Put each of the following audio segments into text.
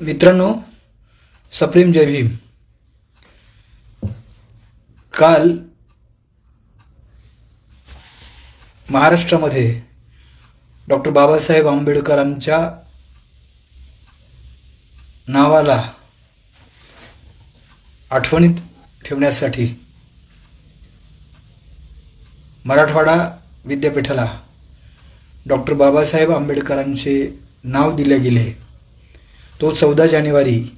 मित्रांनो सप्रेम जय भीम. काल महाराष्ट्रामध्ये डॉक्टर बाबासाहेब आंबेडकरांच्या नावाला आठवणीत ठेवण्यासाठी मराठवाडा विद्यापीठाला डॉक्टर बाबासाहेब आंबेडकरांचे नाव दिले गेले. तो चौदा जानेवारी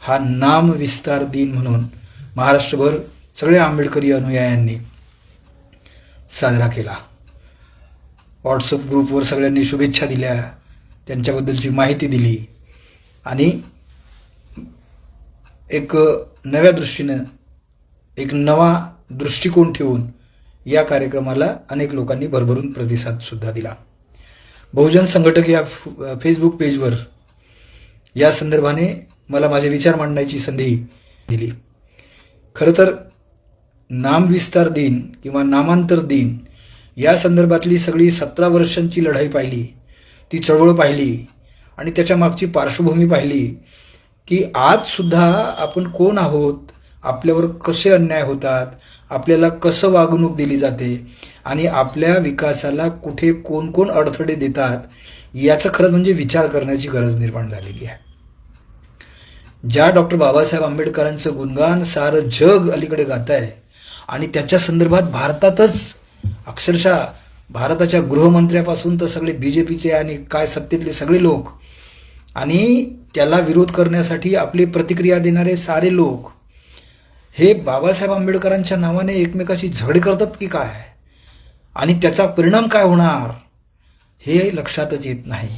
हा नाम विस्तार दिन म्हणून महाराष्ट्रभर सगळ्या आंबेडकरी अनुयायांनी साजरा केला. व्हॉट्सअप ग्रुपवर सगळ्यांनी शुभेच्छा दिल्या त्यांच्याबद्दलची माहिती दिली आणि एक नव्या दृष्टीनं एक नवा दृष्टिकोन ठेवून या कार्यक्रमाला अनेक लोकांनी भरभरून प्रतिसादसुद्धा दिला. बहुजन संघटक या फ- फेसबुक पेजवर या संदर्भाने मला माझे विचार मांडण्याची संधी दिली. खरं तर नामविस्तार दिन किंवा नामांतर दिन या संदर्भातली सगळी सतरा वर्षांची लढाई पाहिली ती चळवळ पाहिली आणि त्याच्या मागची पार्श्वभूमी पाहिली की आजसुद्धा आपण कोण आहोत आपल्यावर कसे अन्याय होतात आपल्याला कसं वागणूक दिली जाते आणि आपल्या विकासाला कुठे कोण कोण अडथळे देतात याचं खरंच म्हणजे विचार करण्याची गरज निर्माण झालेली आहे. ज्या डॉक्टर बाबासाहेब आंबेडकरांचं गुणगान सारं जग अलीकडे गात आहे आणि त्याच्या संदर्भात भारतातच अक्षरशः भारताच्या गृहमंत्र्यापासून तर सगळे बी जे पीचे आणि काय सत्तेतले सगळे लोक आणि त्याला विरोध करण्यासाठी आपली प्रतिक्रिया देणारे सारे लोक हे बाबासाहेब आंबेडकरांच्या नावाने एकमेकाशी झगडे करतात की काय? आणि त्याचा परिणाम काय होणार? हे लक्षातच येत नाही.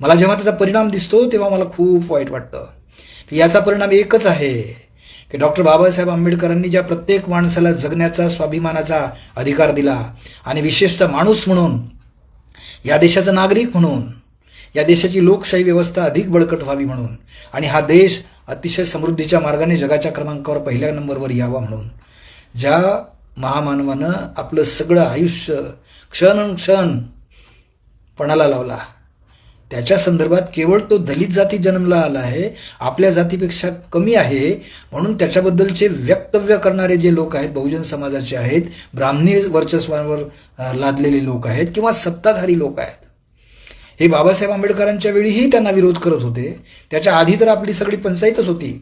मला जेव्हा त्याचा परिणाम दिसतो तेव्हा मला खूप वाईट वाटतं. याचा परिणाम एकच आहे की डॉक्टर बाबासाहेब आंबेडकरांनी ज्या प्रत्येक माणसाला जगण्याचा स्वाभिमानाचा अधिकार दिला आणि विशेषतः माणूस म्हणून या देशाचा नागरिक म्हणून या देशाची लोकशाही व्यवस्था अधिक बळकट व्हावी म्हणून आणि हा देश अतिशय समृद्धीच्या मार्गाने जगाच्या क्रमांकावर पहिल्या नंबरवर यावा म्हणून ज्या महामानवानं आपलं सगळं आयुष्य क्षण क्षण पणाला लावला. त्याच्या संदर्भात केवळ तो दलित जाती जन्मला आला आहे आपल्या जातीपेक्षा कमी आहे म्हणून त्याच्याबद्दलचे वक्तव्य करणारे जे लोक आहेत बहुजन समाजाचे आहेत ब्राह्मणी वर्चस्वांवर लादलेले लोक आहेत किंवा सत्ताधारी लोक आहेत. हे बाबासाहेब आंबेडकरांच्या वेळीही त्यांना विरोध करत होते. त्याच्या आधी तर आपली सगळी पंचायतच होती.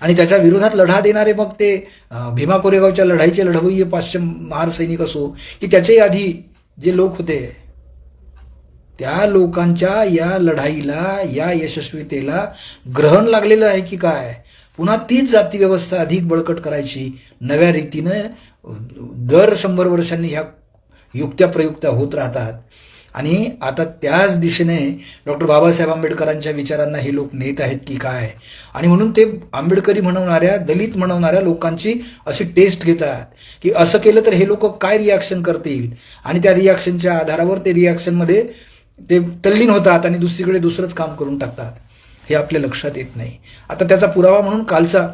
आणि त्याच्या विरोधात लढा देणारे मग ते भीमा कोरेगावच्या लढाईचे लढवय्ये पाचशे महार सैनिक असो की त्याच्याही आधी जे लोक होते त्या लोकांच्या या लढाईला या यशस्वीतेला ग्रहण लागलेलं आहे की काय? पुन्हा तीच जाती व्यवस्था अधिक बळकट करायची. नव्या रीतीनं दर शंभर वर्षांनी ह्या युक्त्या प्रयुक्त्या होत राहतात. आणि आता त्याच दिशेने डॉक्टर बाबासाहेब आंबेडकरांच्या विचारांना हे लोक नेत आहेत की काय? आणि म्हणून ते आंबेडकरी म्हणवणाऱ्या दलित म्हणवणाऱ्या लोकांची अशी टेस्ट घेतात. की असं केलं तर हे लोक काय रिॲक्शन करतील? आणि त्या रिॲक्शनच्या आधारावर ते रिॲक्शनमध्ये ते तल्लीन होतात आणि दुसरीकडे दुसरंच काम करून टाकतात. हे आपल्या लक्षात येत नाही. आता त्याचा पुरावा म्हणून कालचा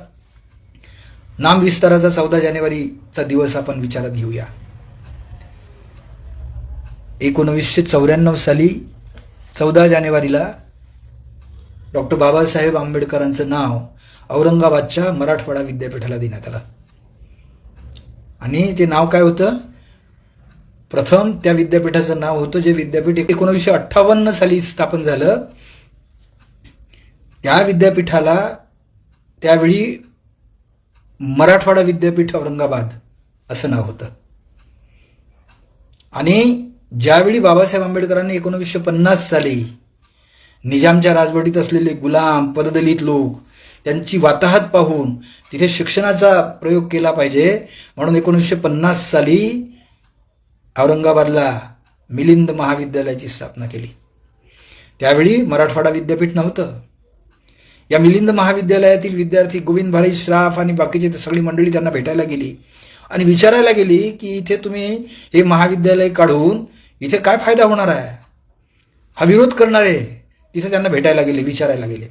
नाम विस्ताराचा चौदा जानेवारीचा दिवस आपण विचारात घेऊया. एकोणवीसशे चौऱ्याण्णव साली चौदा जानेवारीला डॉक्टर बाबासाहेब आंबेडकरांचं नाव औरंगाबादच्या मराठवाडा विद्यापीठाला देण्यात आलं. आणि ते नाव काय होतं? प्रथम त्या विद्यापीठाचं नाव होतं जे विद्यापीठ एकोणीसशे अठ्ठावन्न साली स्थापन झालं. त्या विद्यापीठाला त्यावेळी मराठवाडा विद्यापीठ औरंगाबाद असं नाव होतं. आणि ज्यावेळी बाबासाहेब आंबेडकरांनी एकोणीसशे पन्नास साली निजामच्या राजवटीत असलेले गुलाम पददलित लोक त्यांची वाताहत पाहून तिथे शिक्षणाचा प्रयोग केला पाहिजे म्हणून एकोणीसशे पन्नास साली औरंगाबादला मिलिंद महाविद्यालयाची स्थापना केली. त्यावेळी मराठवाडा विद्यापीठ नव्हतं. या मिलिंद महाविद्यालयातील विद्यार्थी गोविंद भाई श्राफ आणि बाकीची सगळी मंडळी त्यांना भेटायला गेली आणि विचारायला गेली की इथे तुम्ही हे महाविद्यालय काढून इथे काय फायदा होणार आहे? हा विरोध करणारे तिथे त्यांना भेटायला गेले विचारायला गेले.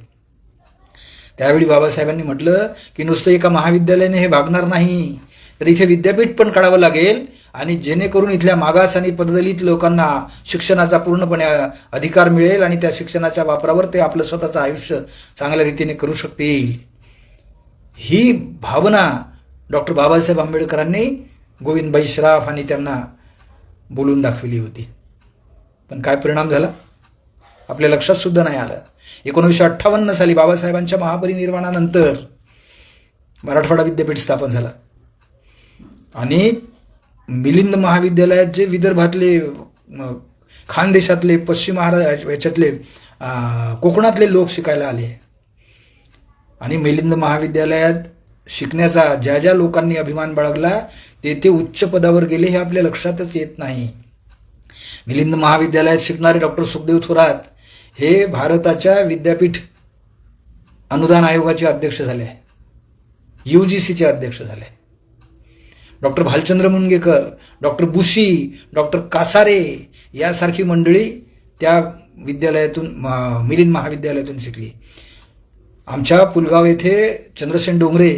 त्यावेळी बाबासाहेबांनी म्हटलं की नुसतं एका महाविद्यालयाने हे भागणार नाही तर इथे विद्यापीठ पण काढावं लागेल आणि जेणेकरून इथल्या मागास आणि पददलित लोकांना शिक्षणाचा पूर्णपणे अधिकार मिळेल आणि त्या शिक्षणाच्या वापरावर ते आपलं स्वतःचं आयुष्य चांगल्या रीतीने करू शकते येईल ही भावना डॉक्टर बाबासाहेब आंबेडकरांनी गोविंदबाई श्राफ आणि त्यांना बोलून दाखविली होती. पण काय परिणाम झाला? आपल्या लक्षात सुद्धा नाही आलं. एकोणीसशे अठ्ठावन्न साली बाबासाहेबांच्या महापरिनिर्वाणानंतर मराठवाडा विद्यापीठ स्थापन झालं. आणि मिलिंद महाविद्यालयाचे विदर्भातले खानदेशातले पश्चिम महाराज याच्यातले कोकणातले लोक शिकायला आले. आणि मिलिंद महाविद्यालयात शिकण्याचा ज्या ज्या लोकांनी अभिमान बाळगला ते ते उच्च पदावर गेले हे आपल्या लक्षातच येत नाही. मिलिंद महाविद्यालयात शिकणारे डॉक्टर सुखदेव थोरात हे भारताच्या विद्यापीठ अनुदान आयोगाचे अध्यक्ष झाले. यू जी सीचे अध्यक्ष झाले. Doctor Bhalchandra Mungekar doctor Bushi doctor Kasare यासारखी मंडळी त्या विद्यालयातून मिलिंद महाविद्यालयातून शिकली. आमच्या पुलगाव येथे चंद्रसेन डोंगरे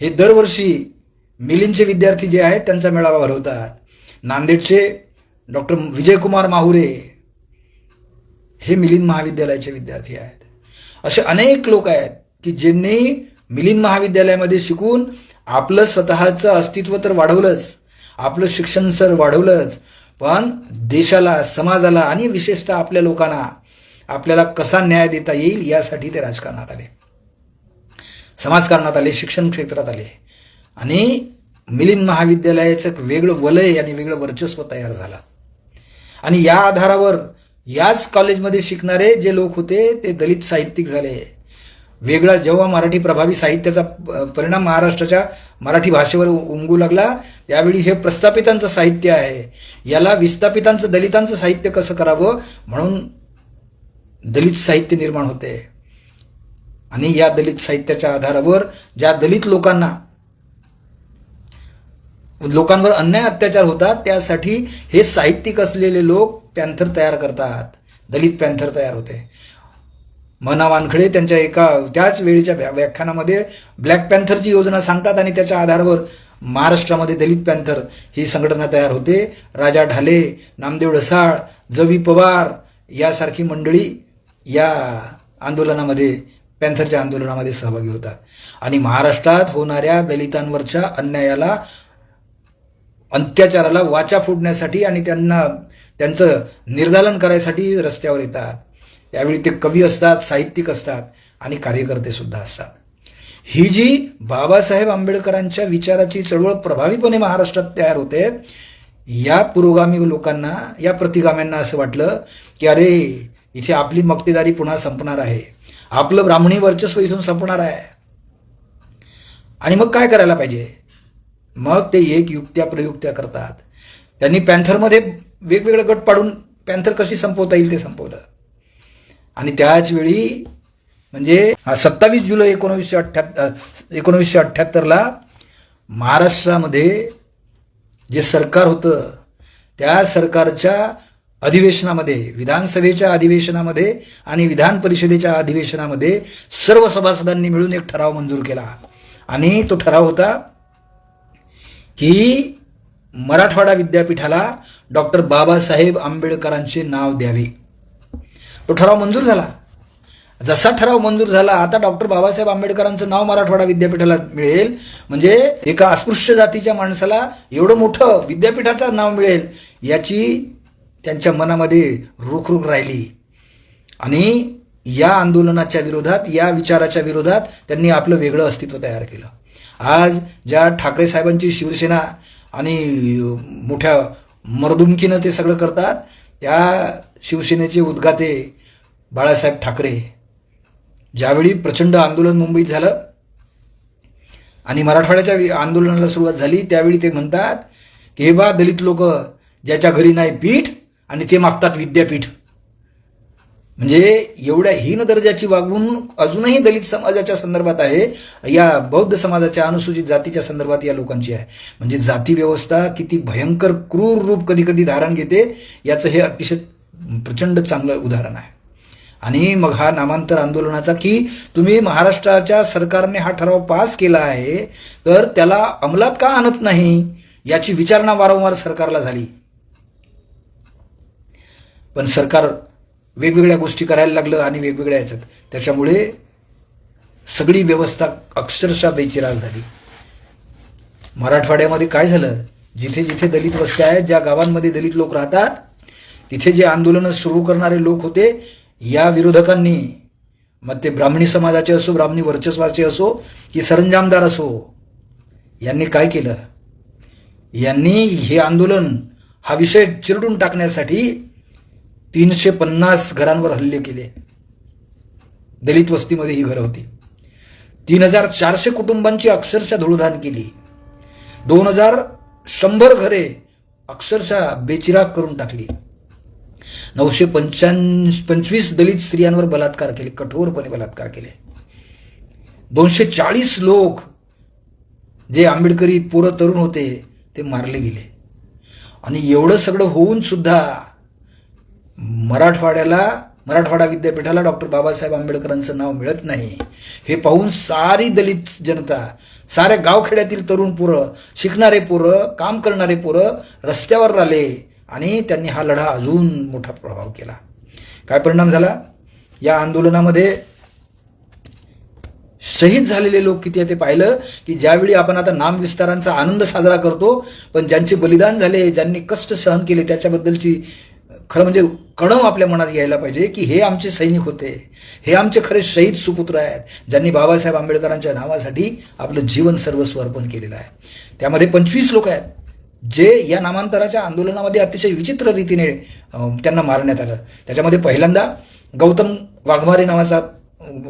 हे दरवर्षी मिलिंदचे विद्यार्थी जे आहेत त्यांचा मेळावा भरवतात. नांदेडचे डॉक्टर विजयकुमार माहुरे हे मिलिंद महाविद्यालयाचे विद्यार्थी आहेत. असे अनेक लोक आहेत की ज्यांनी मिलिंद महाविद्यालयामध्ये शिकून आपलं स्वतःचं अस्तित्व तर वाढवलंच आपलं शिक्षण सर वाढवलंच पण देशाला समाजाला आणि विशेषतः आपल्या लोकांना आपल्याला कसा न्याय देता येईल यासाठी ते राजकारणात आले. समाजकारणात आले शिक्षण क्षेत्रात आले. आणि मिलिंद महाविद्यालयाचं एक वेगळं वलय आणि वेगळं वर्चस्व तयार झालं. आणि या आधारावर याच कॉलेजमध्ये शिकणारे जे लोक होते ते दलित साहित्यिक झाले वेगळा जेव्हा मराठी प्रभावी साहित्याचा प- परिणाम महाराष्ट्राच्या मराठी भाषेवर उमगू लागला त्यावेळी हे प्रस्थापितांचं साहित्य आहे. याला विस्थापितांचं दलितांचं साहित्य कसं करावं? म्हणून दलित साहित्य निर्माण होते. आणि या दलित साहित्याच्या आधारावर ज्या दलित लोकांना लोकांवर अन्याय अत्याचार होतात त्यासाठी हे साहित्यिक असलेले लोक पॅन्थर तयार करतात. दलित पॅन्थर तयार होते. मना वानखडे त्यांच्या एका त्याच वेळीच्या व्या- व्याख्यानामध्ये ब्लॅक पॅन्थरची योजना सांगतात आणि त्याच्या आधारावर महाराष्ट्रामध्ये दलित पॅन्थर ही संघटना तयार होते. राजा ढाले नामदेव ढसाळ जवी पवार यासारखी मंडळी या आंदोलनामध्ये पॅन्थरच्या आंदोलनामध्ये सहभागी होतात. आणि महाराष्ट्रात होणाऱ्या दलितांवरच्या अन्यायाला अत्याचाराला वाचा फोडण्यासाठी आणि त्यांना त्यांचं निर्दालन करायसाठी रस्त्यावर येतात. त्यावेळी ते कवी असतात साहित्यिक असतात आणि कार्यकर्ते सुद्धा असतात. ही जी बाबासाहेब आंबेडकरांच्या विचाराची चळवळ प्रभावीपणे महाराष्ट्रात तयार होते या पुरोगामी लोकांना या प्रतिगाम्यांना असं वाटलं की अरे इथे आपली मक्तेदारी पुन्हा संपणार आहे. आपलं ब्राह्मणी वर्चस्व इथून संपणार आहे. आणि मग काय करायला पाहिजे? मग ते एक युक्त्या प्रयुक्त्या करतात. त्यांनी पॅन्थरमध्ये वेगवेगळे गट पाडून पॅन्थर कशी संपवता येईल ते संपवलं. आणि त्याच वेळी म्हणजे सत्तावीस जुलै एकोणवीसशे अठ्ठ्याहत्तर एकोणवीसशे अठ्ठ्याहत्तरला महाराष्ट्रामध्ये जे सरकार होतं त्या सरकारच्या अधिवेशनामध्ये विधानसभेच्या अधिवेशनामध्ये आणि विधान परिषदेच्या अधिवेशनामध्ये सर्व सभासदांनी मिळून एक ठराव मंजूर केला. आणि तो ठराव होता की मराठवाडा विद्यापीठाला डॉक्टर बाबासाहेब आंबेडकरांचे नाव द्यावे. तो ठराव मंजूर झाला. जसा ठराव मंजूर झाला आता डॉक्टर बाबासाहेब आंबेडकरांचं नाव मराठवाडा विद्यापीठाला मिळेल. म्हणजे एका अस्पृश्य जातीच्या माणसाला एवढं मोठं विद्यापीठाचं नाव मिळेल याची त्यांच्या मनामध्ये रुखरुख राहिली. आणि या आंदोलनाच्या विरोधात या विचाराच्या विरोधात त्यांनी आपलं वेगळं अस्तित्व तयार केलं. आज ज्या ठाकरे साहेबांची शिवसेना आणि मोठ्या मरदुमकीनं ते सगळं करतात त्या शिवसेनेचे उद्गाते बाळासाहेब ठाकरे. ज्यावेळी प्रचंड आंदोलन मुंबईत झालं आणि मराठवाड्याच्या आंदोलनाला सुरुवात झाली त्यावेळी ते म्हणतात की हे बा दलित लोक ज्याच्या घरी नाही पीठ आणि ते मागतात विद्यापीठ. म्हणजे एवढ्या हीन दर्जाची वागवून अजूनही दलित समाजाच्या संदर्भात आहे. या बौद्ध समाजाच्या अनुसूचित जातीच्या संदर्भात या लोकांची आहे. म्हणजे जाती व्यवस्था किती भयंकर क्रूर रूप कधी कधी धारण घेते याचं हे अतिशय प्रचंड चांगलं उदाहरण आहे. आणि मग हा नामांतर आंदोलनाचा की तुम्ही महाराष्ट्राच्या सरकारने हा ठराव पास केला आहे तर त्याला अंमलात का आणत नाही याची विचारणा वारंवार सरकारला झाली. पण सरकार वेगवेगळ्या गोष्टी करायला लागलं आणि वेगवेगळ्या याच्यात. त्याच्यामुळे सगळी व्यवस्था अक्षरशः बेचिराग झाली. मराठवाड्यामध्ये काय झालं? जिथे जिथे दलित वस्त्या आहेत ज्या गावांमध्ये दलित लोक राहतात तिथे जे आंदोलनं सुरू करणारे लोक होते या विरोधकांनी मग ते ब्राह्मणी समाजाचे असो ब्राह्मणी वर्चस्वाचे असो की सरंजामदार असो यांनी काय केलं? यांनी हे आंदोलन हा विषय चिरडून टाकण्यासाठी तीनशे पन्नास घरांवर हल्ले केले. दलित वस्तीमध्ये ही घरं होती. तीन हजार चारशे कुटुंबांची अक्षरशः धुळधान केली. दोन हजार शंभर घरे अक्षरशः बेचिराग करून टाकली. नऊशे पंच्याऐंशी पंचवीस दलित स्त्रियांवर बलात्कार केले कठोरपणे बलात्कार केले. दोनशे चाळीस लोक जे आंबेडकरी पोरं तरुण होते ते मारले गेले. आणि एवढं सगळं होऊन सुद्धा मराठवाड्याला मराठवाडा विद्यापीठाला डॉक्टर बाबासाहेब आंबेडकरांचं नाव मिळत नाही. हे पाहून सारी दलित जनता साऱ्या गावखेड्यातील तरुण पोरं शिकणारे पोरं काम करणारे पोरं रस्त्यावर आले. आणि त्यांनी हा लढा अजून मोठा प्रभाव केला. काय परिणाम झाला? या आंदोलनामध्ये शहीद झालेले लोक किती आहे ते पाहिलं की ज्यावेळी आपण आता नामविस्तारांचा आनंद साजरा करतो पण ज्यांचे बलिदान झाले ज्यांनी कष्ट सहन केले त्याच्याबद्दलची खरं म्हणजे कणव आपल्या मनात यायला पाहिजे की हे आमचे सैनिक होते. हे आमचे खरे शहीद सुपुत्र आहेत ज्यांनी बाबासाहेब आंबेडकरांच्या नावासाठी आपलं जीवन सर्वस्व अर्पण केलेलं आहे. त्यामध्ये पंचवीस लोक आहेत. जे या नामांतराच्या आंदोलनामध्ये अतिशय विचित्र रीतीने त्यांना मारण्यात आलं. त्याच्यामध्ये पहिल्यांदा गौतम वाघमारे नावाचा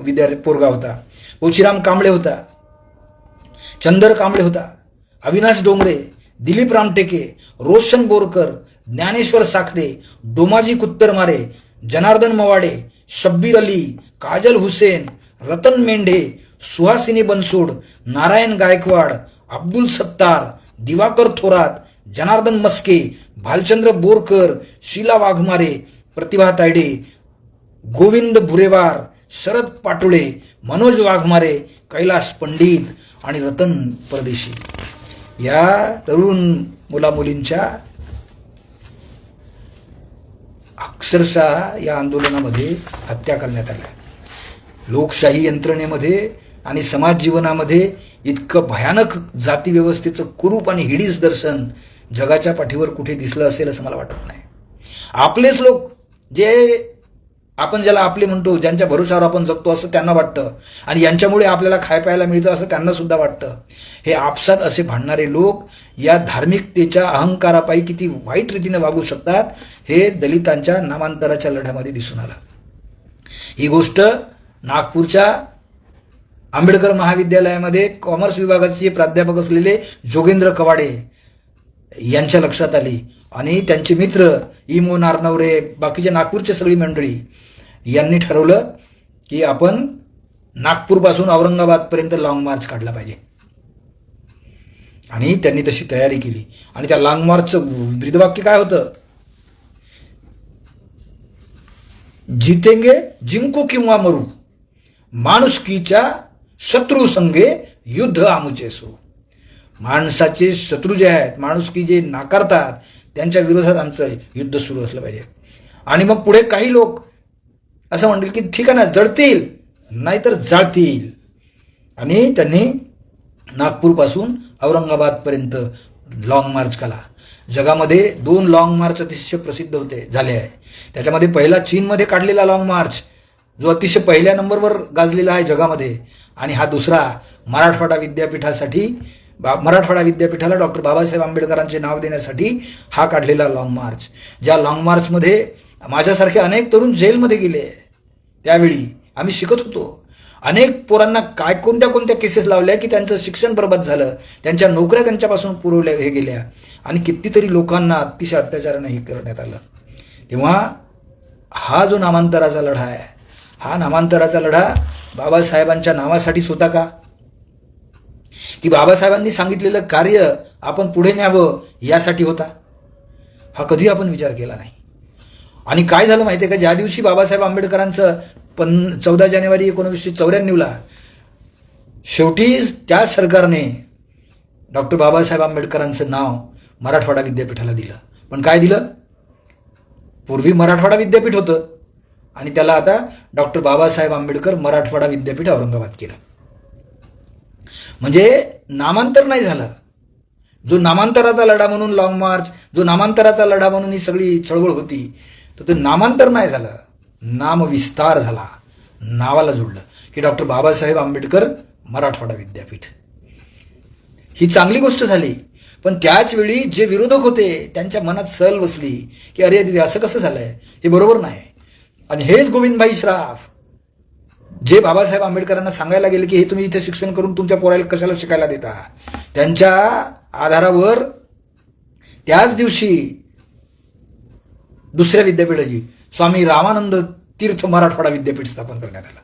विद्यार्थी पोरगा होता. उशिराम कांबळे होता. चंदर कांबळे होता. अविनाश डोंगरे दिलीप रामटेके रोशन बोरकर ज्ञानेश्वर साखरे डोमाजी कुत्तरमारे जनार्दन मवाडे शब्बीर अली काजल हुसेन रतन मेंढे सुहासिनी बनसोड नारायण गायकवाड अब्दुल सत्तार दिवाकर थोरात जनार्दन मस्के भालचंद्र बोरकर शीला वाघमारे प्रतिभा तायडे गोविंद भुरेवार शरद पाटोळे मनोज वाघमारे कैलाश पंडित आणि रतन परदेशी. या तरुण मुलामुलींच्या अक्षरशः या आंदोलनामध्ये हत्या करण्यात आल्या. लोकशाही यंत्रणेमध्ये आणि समाज जीवनामध्ये इतकं भयानक जाती व्यवस्थेचं कुरूप आणि हिडीस दर्शन जगाच्या पाठीवर कुठे दिसलं असेल असं मला वाटत नाही. आपलेच लोक जे आपण ज्याला आपले म्हणतो ज्यांच्या भरोशावर आपण जगतो असं त्यांना वाटतं आणि यांच्यामुळे आपल्याला खाय प्यायला मिळतं असं त्यांना सुद्धा वाटतं. हे आपसात असे भांडणारे लोक या धार्मिकतेच्या अहंकारापायी किती वाईट रीतीने वागू शकतात हे दलितांच्या नामांतराच्या लढ्यामध्ये दिसून आलं. ही गोष्ट नागपूरच्या आंबेडकर महाविद्यालयामध्ये कॉमर्स विभागाचे प्राध्यापक असलेले जोगेंद्र कवाडे यांच्या लक्षात आली. आणि त्यांचे मित्र इमो नारनवरे बाकीचे नागपूरची सगळी मंडळी यांनी ठरवलं की आपण नागपूरपासून औरंगाबादपर्यंत लाँग मार्च काढला पाहिजे. आणि त्यांनी तशी तयारी केली. आणि त्या लॉंग मार्चचं ब्रीदवाक्य काय होतं? जितेंगे जिंकू किंवा मरू माणुसकीच्या शत्रू संघे युद्ध आमुचे सो माणसाचे शत्रू जे आहेत माणूस की जे नाकारतात त्यांच्या विरोधात आमचं युद्ध सुरू असलं पाहिजे. आणि मग पुढे काही लोक असं म्हणतील की ठीक आहे ना जळतील नाहीतर जाळतील. आणि त्यांनी नागपूरपासून औरंगाबादपर्यंत लॉंग मार्च केला. जगामध्ये दोन लॉंग मार्च अतिशय प्रसिद्ध होते झाले आहे. त्याच्यामध्ये पहिला चीनमध्ये काढलेला लॉंग मार्च जो अतिशय पहिल्या नंबरवर गाजलेला आहे जगामध्ये. आणि हा दुसरा मराठवाडा विद्यापीठासाठी बा मराठवाडा विद्यापीठाला डॉक्टर बाबासाहेब आंबेडकरांचे नाव देण्यासाठी हा काढलेला लाँग मार्च ज्या लाँग मार्चमध्ये माझ्यासारखे अनेक तरुण जेलमध्ये गेले. त्यावेळी आम्ही शिकत होतो. अनेक पोरांना काय कोणत्या कोणत्या केसेस लावल्या की त्यांचं शिक्षण बरबाद झालं त्यांच्या नोकऱ्या त्यांच्यापासून पुरवल्या हे गेल्या आणि कितीतरी लोकांना अतिशय अत्याचारानं हे करण्यात आलं. तेव्हा हा जो नामांतराचा लढा आहे हा नामांतराचा लढा बाबासाहेबांच्या नावासाठीच होता का? की बाबासाहेबांनी सांगितलेलं कार्य आपण पुढे न्यावं यासाठी होता. हा कधी आपण विचार केला नाही. आणि काय झालं माहिती आहे का? ज्या दिवशी बाबासाहेब आंबेडकरांचं पन चौदा जानेवारी एकोणीसशे चौऱ्याण्णवला शेवटी त्या सरकारने डॉक्टर बाबासाहेब आंबेडकरांचं नाव मराठवाडा विद्यापीठाला दिलं. पण काय दिलं? पूर्वी मराठवाडा विद्यापीठ होतं. आणि त्याला आता डॉक्टर बाबासाहेब आंबेडकर मराठवाडा विद्यापीठ औरंगाबाद केलं. म्हणजे नामांतर नाही झालं. जो नामांतराचा लढा म्हणून लॉंग मार्च जो नामांतराचा लढा म्हणून ही सगळी चळवळ होती तर ते नामांतर नाही झालं. नामविस्तार झाला. नावाला जोडलं. की डॉक्टर बाबासाहेब आंबेडकर मराठवाडा विद्यापीठ. ही चांगली गोष्ट झाली. पण त्याच वेळी जे विरोधक होते त्यांच्या मनात सल बसली की अरे अरे असं कसं झालंय? हे बरोबर नाही. आणि हेच गोविंदभाई श्राफ जे बाबासाहेब आंबेडकरांना सांगायला गेले की हे तुम्ही इथे शिक्षण करून तुमच्या पोराला कशाला शिकायला देता? त्यांच्या आधारावर त्याच दिवशी दुसऱ्या विद्यापीठाची स्वामी रामानंद तीर्थ मराठवाडा विद्यापीठ स्थापन करण्यात आला.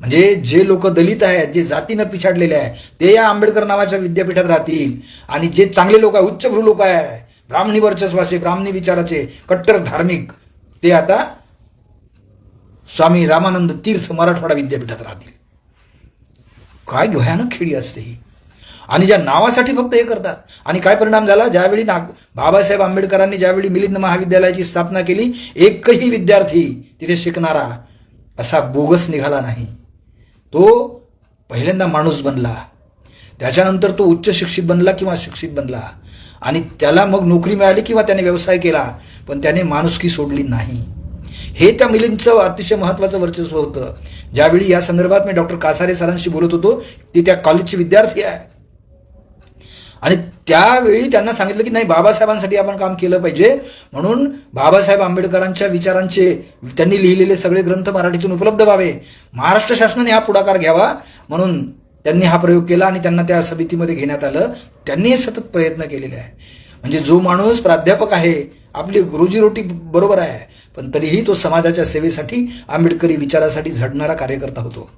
म्हणजे जे लोक दलित आहेत जे जातीनं पिछाडलेले आहे ते या आंबेडकर नावाच्या विद्यापीठात राहतील आणि जे चांगले लोक आहे उच्चभ्रू लोक आहे ब्राह्मणी वर्चस्वाचे ब्राह्मणी विचाराचे कट्टर धार्मिक ते आता स्वामी रामानंद तीर्थ मराठवाडा विद्यापीठात राहतील. काय भयानक खेळी असते ही. आणि ज्या नावासाठी फक्त हे करतात. आणि काय परिणाम झाला? ज्यावेळी नाग बाबासाहेब आंबेडकरांनी ज्यावेळी मिलिंद महाविद्यालयाची स्थापना केली एकही विद्यार्थी तिथे शिकणारा असा बोगस निघाला नाही. तो पहिल्यांदा माणूस बनला. त्याच्यानंतर तो उच्च शिक्षित बनला किंवा शिक्षित बनला. आणि त्याला मग नोकरी मिळाली किंवा त्याने व्यवसाय केला पण त्याने माणुसकी सोडली नाही. हे त्या मुलींचं अतिशय महत्वाचं वर्चस्व होतं. ज्यावेळी या संदर्भात मी डॉक्टर कासारे सरांशी बोलत होतो ते त्या कॉलेजचे विद्यार्थी आहे. आणि त्यावेळी त्यांना सांगितलं की नाही बाबासाहेबांसाठी आपण काम केलं पाहिजे. म्हणून बाबासाहेब आंबेडकरांच्या विचारांचे त्यांनी लिहिलेले सगळे ग्रंथ मराठीतून उपलब्ध व्हावे. महाराष्ट्र शासनाने हा पुढाकार घ्यावा. म्हणून त्यांनी हा प्रयोग केला आणि त्यांना त्या समितीमध्ये घेण्यात आलं. त्यांनी सतत प्रयत्न केलेले आहे. म्हणजे जो माणूस प्राध्यापक आहे आपली रोजीरोटी बरोबर आहे. पण तरीही तो समाजाच्या सेवेसाठी आंबेडकरी विचारासाठी झडणारा कार्यकर्ता होतो.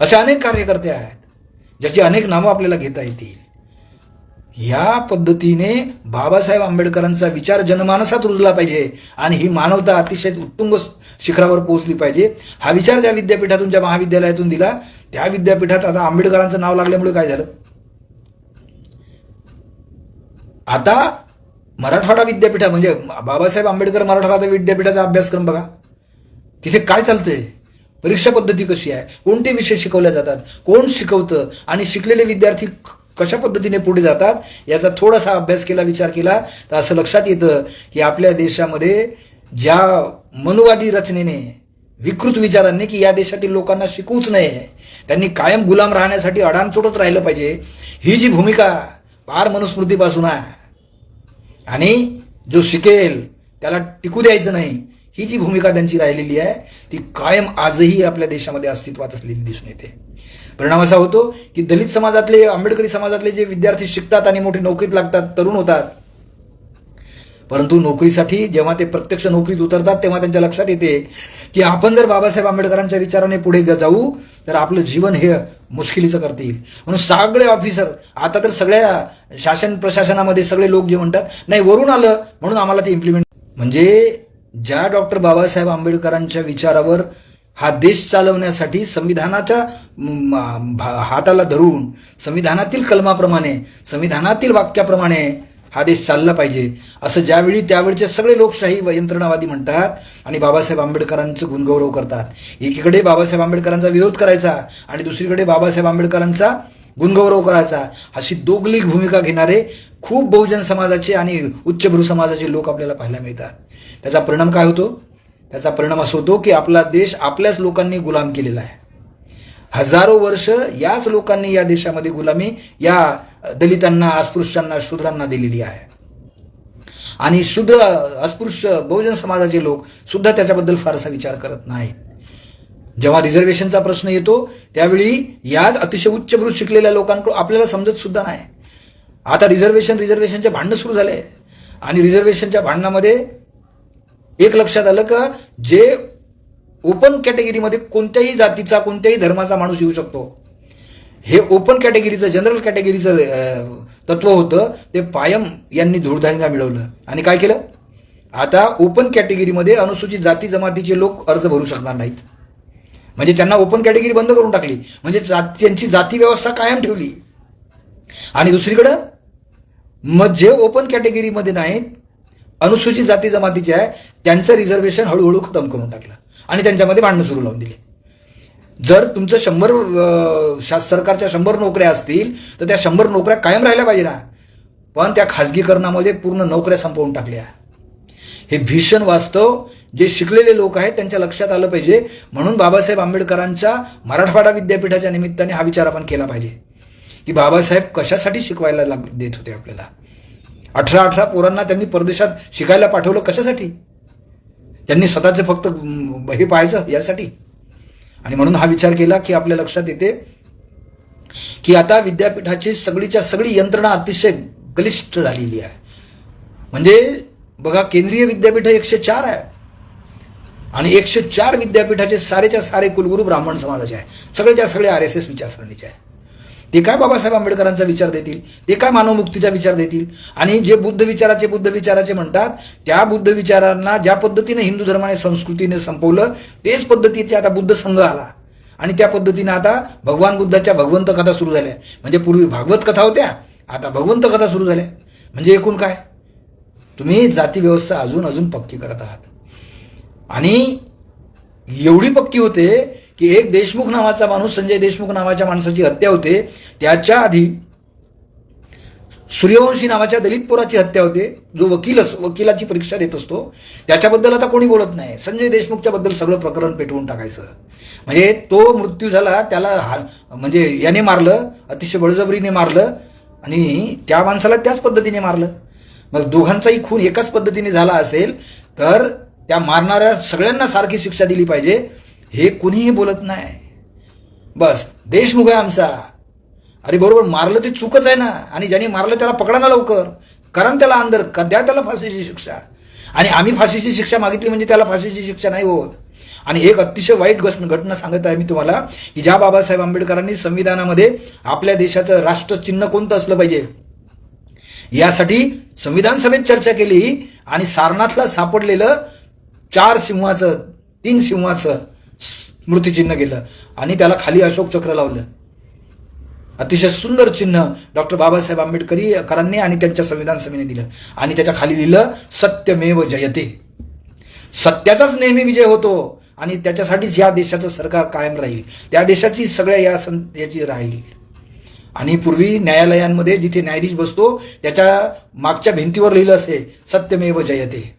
असे अनेक कार्यकर्ते आहेत ज्याची अनेक नावं आपल्याला घेता येतील. या पद्धतीने बाबासाहेब आंबेडकरांचा विचार जनमानसात रुजला पाहिजे आणि ही मानवता अतिशय उत्तुंग शिखरावर पोहोचली पाहिजे. हा विचार ज्या विद्यापीठातून ज्या महाविद्यालयातून दिला त्या विद्यापीठात आता आंबेडकरांचं नाव लागल्यामुळे काय झालं? आता मराठवाडा विद्यापीठा म्हणजे बाबासाहेब आंबेडकर मराठवाडा विद्यापीठाचा अभ्यासक्रम बघा. तिथे काय चालतंय? परीक्षा पद्धती कशी आहे? कोणते विषय शिकवले जातात? कोण शिकवतं? आणि शिकलेले विद्यार्थी कशा पद्धतीने पुढे जातात? याचा थोडासा अभ्यास केला विचार केला तर असं लक्षात येतं की आपल्या देशामध्ये ज्या मनुवादी रचनेने विकृत विचारांनी की या देशातील लोकांना शिकवूच नये त्यांनी कायम गुलाम राहण्यासाठी अडाणचोटच राहिलं पाहिजे ही जी भूमिका पार मनुस्मृतीपासून आहे आणि जो शिकेल त्याला टिकू द्यायचं नाही. ही जी भूमिका त्यांची राहिलेली आहे ती कायम आजही आपल्या देशामध्ये अस्तित्वात असलेली दिसून येते. परिणाम असा होतो की दलित समाजातले आंबेडकरी समाजातले जे विद्यार्थी शिकतात आणि मोठी नोकरीत लागतात तरुण होतात. परंतु नोकरीसाठी जेव्हा ते प्रत्यक्ष नोकरीत उतरतात तेव्हा त्यांच्या लक्षात येते की आपण जर बाबासाहेब आंबेडकरांच्या विचाराने पुढे जाऊ तर आपलं जीवन हे मुश्किलीचं करता येईल म्हणून सगळे ऑफिसर आता तर सगळ्या शासन प्रशासनामध्ये सगळे लोक जे म्हणतात नाही वरून आलं म्हणून आम्हाला ते इम्प्लिमेंट म्हणजे ज्या डॉक्टर बाबासाहेब आंबेडकरांच्या विचारावर हा देश चालवण्यासाठी संविधानाच्या हाताला धरून संविधानातील कलमाप्रमाणे संविधानातील वाक्याप्रमाणे हा देश चालला पाहिजे. असं ज्यावेळी त्यावेळचे सगळे लोकशाही व यंत्रणावादी म्हणतात आणि बाबासाहेब आंबेडकरांचं गुणगौरव करतात. एकीकडे बाबासाहेब आंबेडकरांचा विरोध करायचा आणि दुसरीकडे बाबासाहेब आंबेडकरांचा गुणगौरव करायचा. अशी दोगलीक भूमिका घेणारे खूप बहुजन समाजाचे आणि उच्चभ्रू समाजाचे लोक आपल्याला पाहायला मिळतात. त्याचा परिणाम काय होतो? त्याचा परिणाम असं होतो की आपला देश आपल्याच लोकांनी गुलाम केलेला आहे. हजारो वर्ष याच लोकांनी या देशामध्ये गुलामी या दलितांना अस्पृश्यांना शूद्रांना दिलेली आहे. आणि शूद्र अस्पृश्य बहुजन समाजाचे लोक सुद्धा त्याच्याबद्दल फारसा विचार करत नाहीत. जेव्हा रिझर्वेशनचा प्रश्न येतो त्यावेळी याच अतिशय उच्चभ्रू शिकलेल्या लोकांकडून आपल्याला समजत सुद्धा नाही. आता रिझर्वेशन रिझर्वेशनचे भांडणं सुरू झाले. आणि रिझर्वेशनच्या भांडणामध्ये एक लक्षात आलं का जे ओपन कॅटेगरीमध्ये कोणत्याही जातीचा कोणत्याही धर्माचा माणूस येऊ शकतो. हे ओपन कॅटेगरीचं जनरल कॅटेगरीचं तत्व होतं ते पायम यांनी धूळधाणीला मिळवलं. आणि काय केलं? आता ओपन कॅटेगरीमध्ये अनुसूचित जाती जमातीचे लोक अर्ज भरू शकणार नाहीत. म्हणजे त्यांना ओपन कॅटेगरी बंद करून टाकली. म्हणजे जात- त्यांची जाती व्यवस्था कायम ठेवली. आणि दुसरीकडं मग जे ओपन कॅटेगरीमध्ये नाहीत अनुसूचित जाती जमातीचे आहे त्यांचं रिझर्वेशन हळूहळू खतम करून टाकलं. आणि त्यांच्यामध्ये भांडणं सुरू लावून दिले. जर तुमचं शंभर शा सरकारच्या शंभर नोकऱ्या असतील तर त्या शंभर नोकऱ्या कायम राहिल्या पाहिजे ना. पण त्या खाजगीकरणामध्ये पूर्ण नोकऱ्या संपवून टाकल्या. हे भीषण वास्तव जे शिकलेले लोक आहेत त्यांच्या लक्षात आलं पाहिजे. म्हणून बाबासाहेब आंबेडकरांच्या मराठवाडा विद्यापीठाच्या निमित्ताने हा विचार आपण केला पाहिजे. की बाबासाहेब कशासाठी शिकवायला लाग देत होते आपल्याला? अठरा अठरा पोरांना त्यांनी परदेशात शिकायला पाठवलं कशासाठी? त्यांनी स्वतःचे फक्त हे पाहायचं यासाठी? आणि म्हणून हा विचार केला की आपल्या लक्षात येते की आता विद्यापीठाची सगळीच्या सगळी यंत्रणा अतिशय गलिष्ठ झालेली आहे. म्हणजे बघा केंद्रीय विद्यापीठ एकशे चार आहे. आणि एकशे चार विद्यापीठाचे सारेच्या सारे कुलगुरू ब्राह्मण समाजाचे आहे. सगळेच्या सगळे आर एस एस विचारसरणीचे आहे. ते काय बाबासाहेब आंबेडकरांचा विचार देतील? ते काय मानवमुक्तीचा विचार देतील? आणि जे बुद्ध विचाराचे बुद्ध विचाराचे म्हणतात त्या बुद्ध विचारांना ज्या पद्धतीने हिंदू धर्माने संस्कृतीने संपवलं तेच पद्धतीचे आता बुद्ध संघ आला. आणि त्या पद्धतीने आता भगवान बुद्धाच्या भगवंत कथा सुरू झाल्या. म्हणजे पूर्वी भागवत कथा होत्या आता भगवंत कथा सुरू झाल्या. म्हणजे एकूण काय? तुम्ही जाती व्यवस्था अजून अजून पक्की करत आहात. आणि एवढी पक्की होते की एक देशमुख नावाचा माणूस संजय देशमुख नावाच्या माणसाची हत्या होते. त्याच्या आधी सूर्यवंशी नावाच्या दलित पोराची हत्या होते. जो वकील अस वकिलाची परीक्षा देत असतो. त्याच्याबद्दल आता कोणी बोलत नाही. संजय देशमुखच्या बद्दल सगळं प्रकरण पेटवून टाकायचं. म्हणजे तो मृत्यू झाला त्याला हा म्हणजे याने मारलं अतिशय बळजबरीने मारलं आणि त्या माणसाला त्याच पद्धतीने मारलं. मग दोघांचाही खून एकाच पद्धतीने झाला असेल तर त्या मारणाऱ्या सगळ्यांना सारखी शिक्षा दिली पाहिजे. हे कुणीही बोलत नाही. बस देशमुख आहे आमचा. अरे बरोबर मारलं ते चुकच आहे ना. आणि ज्यांनी मारलं त्याला पकडा ना लवकर. कारण त्याला अंदर क- द्या त्याला फाशीची शिक्षा. आणि आम्ही फाशीची शिक्षा मागितली म्हणजे त्याला फाशीची शिक्षा नाही होत. आणि एक अतिशय वाईट गोष्ट घटना सांगत आहे मी तुम्हाला की ज्या बाबासाहेब आंबेडकरांनी संविधानामध्ये आपल्या देशाचं राष्ट्रचिन्ह कोणतं असलं पाहिजे? यासाठी संविधान सभेत चर्चा केली आणि सारनाथला सापडलेलं चार सिंहाचं तीन सिंहाचं स्मृतिचिन्ह केलं आणि त्याला खाली अशोक चक्र लावलं. अतिशय सुंदर चिन्ह डॉक्टर बाबासाहेब आंबेडकरी करांनी आणि त्यांच्या संविधान सभेने दिलं. आणि त्याच्याखाली लिहिलं सत्यमेव जयते. सत्याचाच नेहमी विजय होतो. आणि त्याच्यासाठीच या देशाचं सरकार कायम राहील. त्या देशाची सगळ्या या सं याची राहील. आणि पूर्वी न्यायालयांमध्ये जिथे न्यायाधीश बसतो त्याच्या मागच्या भिंतीवर लिहिलं असे सत्यमेव जयते.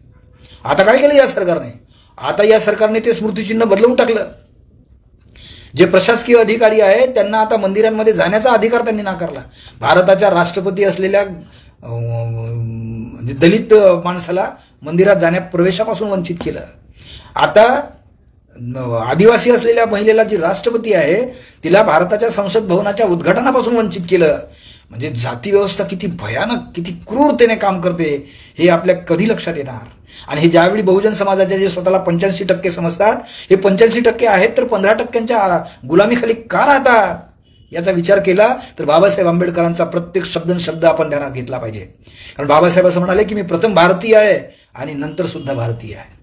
आता काय केलं या सरकारने? आता या सरकारने ते स्मृतिचिन्ह बदलवून टाकलं. जे प्रशासकीय अधिकारी आहेत त्यांना आता मंदिरांमध्ये जाण्याचा अधिकार त्यांनी नाकारला. भारताच्या राष्ट्रपती असलेल्या म्हणजे दलित माणसाला मंदिरात जाण्या प्रवेशापासून वंचित केलं. आता आदिवासी असलेल्या महिलेला जी राष्ट्रपती आहे तिला भारताच्या संसद भवनाच्या उद्घाटनापासून वंचित केलं. म्हणजे जाती व्यवस्था किती भयानक किती क्रूरतेने काम करते हे आपल्या कधी लक्षात येणार? आणि हे ज्यावेळी बहुजन समाजाचे जे स्वतःला पंच्याऐंशी टक्के समजतात हे पंच्याऐंशी टक्के आहेत तर पंधरा टक्क्यांच्या गुलामीखाली का राहतात? याचा विचार केला तर बाबासाहेब आंबेडकरांचा प्रत्येक शब्द शब्द आपण ध्यानात घेतला पाहिजे. कारण बाबासाहेब असं म्हणाले की मी प्रथम भारतीय आहे आणि नंतर सुद्धा भारतीय आहे.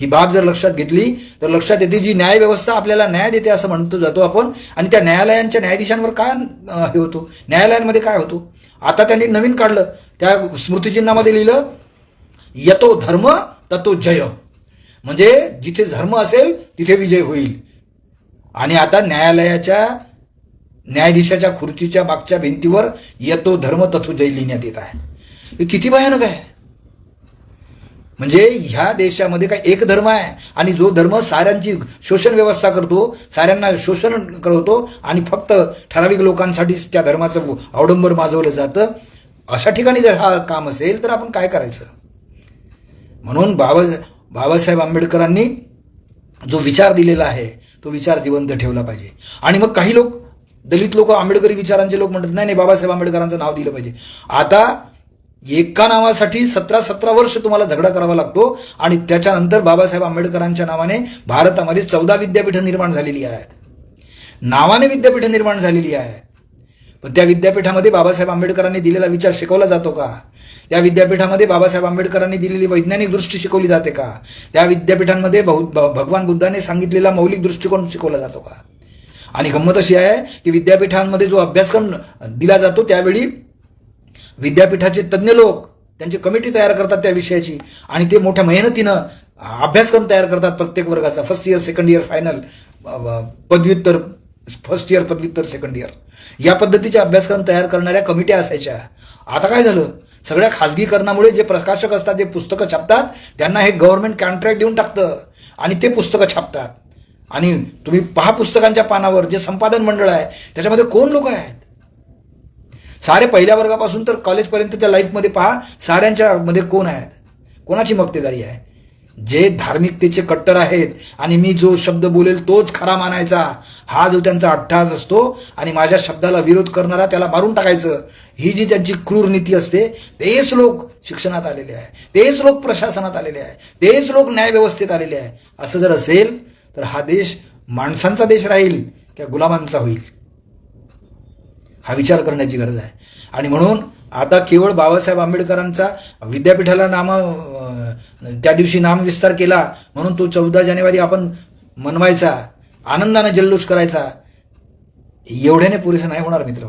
ही बाब जर लक्षात घेतली तर लक्षात येते जी न्यायव्यवस्था आपल्याला न्याय देते असं म्हणतो जातो आपण. आणि त्या न्यायालयांच्या न्यायाधीशांवर काय हे होतो? न्यायालयांमध्ये काय होतो? आता त्यांनी नवीन काढलं. त्या स्मृतिचिन्हामध्ये लिहिलं यतो धर्म ततो जय. म्हणजे जिथे धर्म असेल तिथे विजय होईल. आणि आता न्यायालयाच्या न्यायाधीशाच्या खुर्चीच्या मागच्या भिंतीवर यतो धर्म तथो जय लिहिण्यात येत आहे. हे किती भयानक आहे. म्हणजे ह्या देशामध्ये काय एक धर्म आहे. आणि जो धर्म साऱ्यांची शोषण व्यवस्था करतो साऱ्यांना शोषण करतो आणि फक्त ठराविक लोकांसाठीच त्या धर्माचं अवडंबर माजवलं जातं अशा ठिकाणी जर हा काम असेल तर आपण काय करायचं? म्हणून बाबा बाबासाहेब आंबेडकरांनी जो विचार दिलेला आहे तो विचार जिवंत ठेवला पाहिजे. आणि मग काही लोक दलित लोक आंबेडकरी विचारांचे लोक म्हणतात नाही नाही बाबासाहेब आंबेडकरांचं नाव दिलं पाहिजे. आता एका नावासाठी सतरा सतरा वर्ष तुम्हाला झगडा करावा लागतो आणि त्याच्यानंतर बाबासाहेब आंबेडकरांच्या नावाने भारतामध्ये चौदा विद्यापीठं निर्माण झालेली आहेत. नावाने विद्यापीठं निर्माण झालेली आहेत. पण त्या विद्यापीठामध्ये बाबासाहेब आंबेडकरांनी दिलेला विचार शिकवला जातो का? त्या विद्यापीठामध्ये बाबासाहेब आंबेडकरांनी दिलेली वैज्ञानिक दृष्टी शिकवली जाते का? त्या विद्यापीठांमध्ये बहु भगवान बुद्धाने सांगितलेला मौलिक दृष्टिकोन शिकवला जातो का? आणि गंमत अशी आहे की विद्यापीठांमध्ये जो अभ्यासक्रम दिला जातो त्यावेळी विद्यापीठाचे तज्ज्ञ लोक त्यांची कमिटी तयार करतात त्या विषयाची आणि ते मोठ्या मेहनतीनं अभ्यासक्रम तयार करतात प्रत्येक वर्गाचा. First year second year final पदव्युत्तर फर्स्ट इयर पदव्युत्तर सेकंड इयर या पद्धतीचे अभ्यासक्रम तयार करणाऱ्या कमिट्या असायच्या. आता काय झालं? सगळ्या खाजगीकरणामुळे जे प्रकाशक असतात जे पुस्तकं छापतात त्यांना हे गव्हर्नमेंट कॉन्ट्रॅक्ट देऊन टाकतं आणि ते पुस्तकं छापतात. आणि तुम्ही पहा पुस्तकांच्या पानावर जे संपादन मंडळ आहे त्याच्यामध्ये कोण लोक आहेत? सारे पहिल्या वर्गापासून तर कॉलेजपर्यंतच्या लाईफमध्ये पहा साऱ्यांच्या मध्ये कोण आहेत कोणाची मक्तेदारी आहे? जे धार्मिकतेचे कट्टर आहेत आणि मी जो शब्द बोलेल तोच खरा मानायचा. हा जो त्यांचा अट्टहास असतो आणि माझ्या शब्दाला विरोध करणारा त्याला मारून टाकायचं. ही जी त्यांची क्रूर नीती असते तेच लोक शिक्षणात आलेले आहे. तेच लोक प्रशासनात आलेले आहे. तेच लोक न्यायव्यवस्थेत आलेले आहे. असं जर असेल तर हा देश माणसांचा देश राहील किंवा गुलामांचा होईल. हा विचार करण्याची गरज आहे. आणि म्हणून आता केवळ बाबासाहेब आंबेडकरांचा विद्यापीठाला नाम त्या दिवशी नामविस्तार केला म्हणून तो चौदा जानेवारी आपण मनवायचा आनंदाने जल्लोष करायचा एवढ्याने पुरेसं नाही होणार मित्र.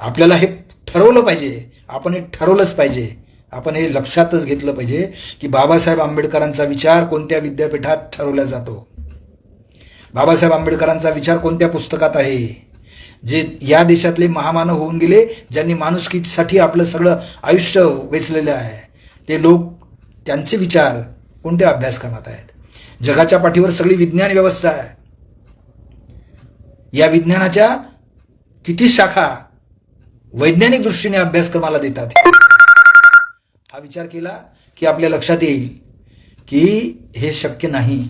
आपल्याला हे ठरवलं पाहिजे. आपण हे ठरवलंच पाहिजे. आपण हे लक्षातच घेतलं पाहिजे की बाबासाहेब आंबेडकरांचा विचार कोणत्या विद्यापीठात ठरवला जातो. बाबासाहेब आंबेडकरांचा विचार कोणत्या पुस्तकात आहे? जे या देशातले महामानव होऊन गेले ज्यांनी माणुसकीसाठी आपलं सगळं आयुष्य वेचलेलं आहे ते लोक त्यांचे विचार कोणत्या अभ्यासक्रमात आहेत? जगाच्या पाठीवर सगळी विज्ञान व्यवस्था आहे. या विज्ञानाच्या किती शाखा वैज्ञानिक दृष्टीने अभ्यासक्रमाला देतात? हा विचार केला की आपल्या लक्षात येईल की हे शक्य नाही.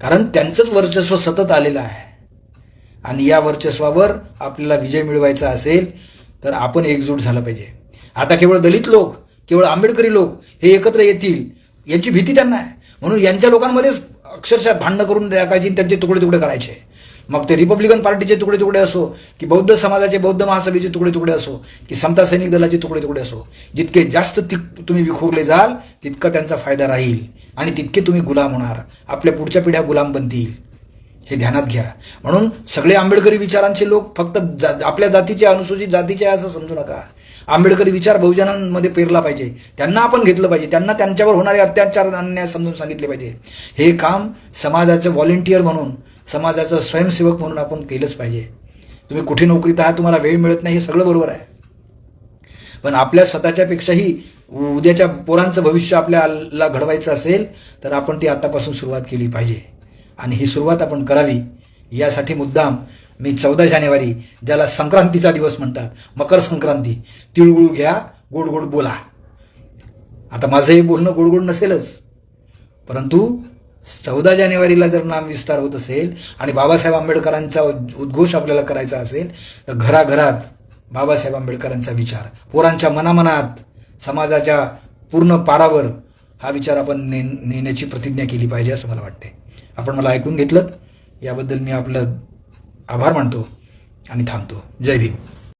कारण त्यांचंच वर्चस्व सतत आलेलं आहे. आणि या वर्चस्वावर आपल्याला विजय मिळवायचा असेल तर आपण एकजूट झालं पाहिजे. आता केवळ दलित लोक केवळ आंबेडकरी लोक हे एकत्र येतील याची भीती त्यांना आहे. म्हणून यांच्या लोकांमध्येच अक्षरशः भांडणं करून टाकायची त्यांचे तुकडे तुकडे करायचे. मग ते रिपब्लिकन पार्टीचे तुकडे तुकडे असो की बौद्ध समाजाचे बौद्ध महासभेचे तुकडे तुकडे असो की समता सैनिक दलाचे तुकडे तुकडे असो जितके जास्त ति तुम्ही विखुरले जाल तितका त्यांचा फायदा राहील. आणि तितके तुम्ही गुलाम होणार. आपल्या पुढच्या पिढ्या गुलाम बनतील हे ध्यानात घ्या. म्हणून सगळे आंबेडकरी विचारांचे लोक फक्त जा आपल्या जातीचे अनुसूचित जातीचे आहे असं समजू नका. आंबेडकरी विचार बहुजनांमध्ये पेरला पाहिजे. त्यांना आपण घेतलं पाहिजे. त्यांना त्यांच्यावर होणारे अत्याचार अन्याय समजून सांगितले पाहिजे. हे काम समाजाचं व्हॉलेंटियर म्हणून समाजाचं स्वयंसेवक म्हणून आपण केलंच पाहिजे. तुम्ही कुठे नोकरीत आहात तुम्हाला वेळ मिळत नाही हे सगळं बरोबर आहे. पण आपल्या स्वतःच्यापेक्षाही उद्याच्या पोरांचं भविष्य आपल्याला घडवायचं असेल तर आपण ती आतापासून सुरुवात केली पाहिजे. आणि ही सुरुवात आपण करावी यासाठी मुद्दाम मी चौदा जानेवारी ज्याला संक्रांतीचा दिवस म्हणतात मकर संक्रांती तिळगुळ घ्या गोड गोड बोला. आता माझं हे बोलणं गोडगोड नसेलच परंतु चौदा जानेवारीला जर नाम विस्तार होत असेल आणि बाबासाहेब आंबेडकरांचा उद्घोष आपल्याला करायचा असेल तर घराघरात बाबासाहेब आंबेडकरांचा विचार पोरांच्या मनामनात समाजाच्या पूर्ण पारावर हा विचार आपण ने नेण्याची प्रतिज्ञा केली पाहिजे असं मला वाटते आपण मला ऐकून घेतलं याबद्दल मी आपलं आभार मानतो आणि थांबतो. जय भीम.